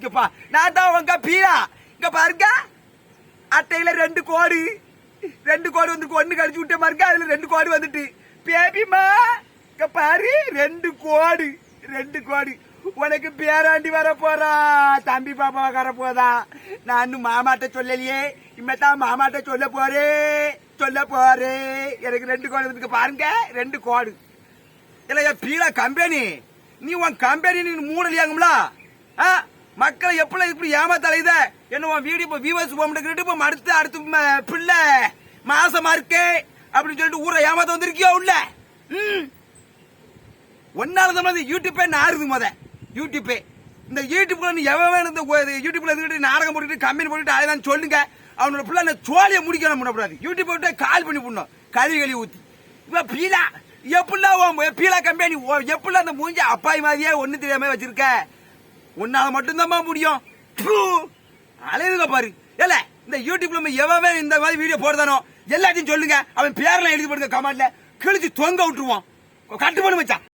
இருக்குப்பா நான் தான் உங்க பீரா. இங்க பாருங்க. அட்டையில ரெண்டு கோடு. ரெண்டு கோடு வந்து ஒண்ணு கழிச்சு விட்ட மாதிரி அதுல ரெண்டு கோடு வந்துட்டு. பேபிமா இங்க பாரு. ரெண்டு கோடு. ரெண்டு கோடு. உனக்கு பேராண்டி வர போறா. தம்பி பாப்பா வர போதா. நான் இன்னும் மாமாட்ட சொல்லலையே. இம்மத்தான் மாமாட்ட சொல்ல போறே. சொல்ல போறே. எனக்கு ரெண்டு கோடு இருக்கு பாருங்க. ரெண்டு கோடு. இல்லையா பீடா கம்பெனி. நீ உன் கம்பெனி நீ மூடலையாங்களா ஆ? மக்களை எப்படி இப்படி ஏமாத்தலை என்ன உன் வீடு இப்போ வியூவர்ஸ் போட்டு இப்ப அடுத்து அடுத்து பிள்ளை மாசமா இருக்கே அப்படின்னு சொல்லிட்டு ஊரை ஏமாத்த வந்திருக்கியோ உள்ள? ஒன்னால தான் யூடியூப்பே நாருது முத. யூடியூப்பே இந்த யூடியூப்ல நீ எவன் வேணும் இந்த யூடியூப்ல இருந்துட்டு நாடகம் போட்டுட்டு கம்பெனி போட்டுட்டு அதான் சொல்லுங்க. அவனோட பிள்ளை அந்த சோழியை முடிக்கணும் பண்ணக்கூடாது யூடியூப் விட்டு கால் பண்ணி போடணும். கழுவி கழுவி ஊத்தி. இப்ப பீலா. எப்படிலாம் பீலா கம்பெனி எப்படிலாம் அந்த மூஞ்சி அப்பாய் மாதிரியே ஒண்ணு தெரியாம வச்சிருக்க? உன்னால மட்டும்தான் முடியும். ப்பு. அலையுதுங்க பாரு. இல்ல இந்த யூடியூப்ல நம்ம எவன் இந்த மாதிரி வீடியோ போடுதானோ எல்லாத்தையும் சொல்லுங்க. அவன் பேரெல்லாம் எழுதி போடுங்க கமெண்ட்ல கிழிச்சு தொங்க விட்டுருவான். கட்டு பண்ணு மச்சான்.